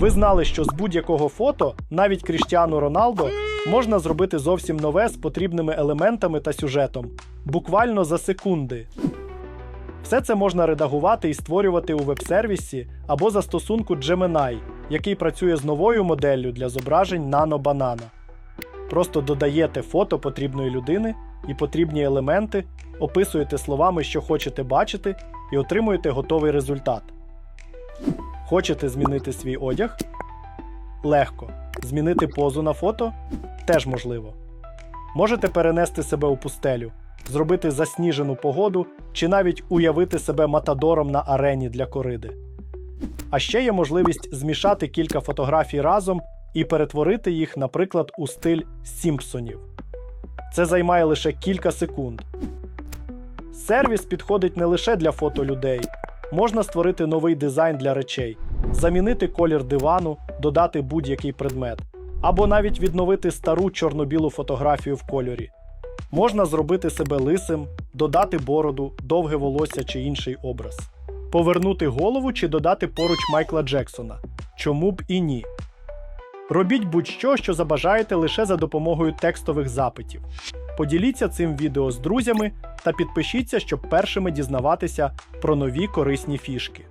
Ви знали, що з будь-якого фото, навіть Кріштіану Роналдо, можна зробити зовсім нове з потрібними елементами та сюжетом, буквально за секунди. Все це можна редагувати і створювати у веб-сервісі або застосунку Gemini, який працює з новою моделлю для зображень Nano Banana. Просто додаєте фото потрібної людини і потрібні елементи, описуєте словами, що хочете бачити, і отримуєте готовий результат. Хочете змінити свій одяг? Легко. Змінити позу на фото теж можливо. Можете перенести себе у пустелю, зробити засніжену погоду чи навіть уявити себе матадором на арені для кориди. А ще є можливість змішати кілька фотографій разом і перетворити їх, наприклад, у стиль Сімпсонів. Це займає лише кілька секунд. Сервіс підходить не лише для фото людей. Можна створити новий дизайн для речей, замінити колір дивану, додати будь-який предмет, або навіть відновити стару чорно-білу фотографію в кольорі. Можна зробити себе лисим, додати бороду, довге волосся чи інший образ, повернути голову чи додати поруч Майкла Джексона. Чому б і ні? Робіть будь-що, що забажаєте лише за допомогою текстових запитів. Поділіться цим відео з друзями та підпишіться, щоб першими дізнаватися про нові корисні фішки.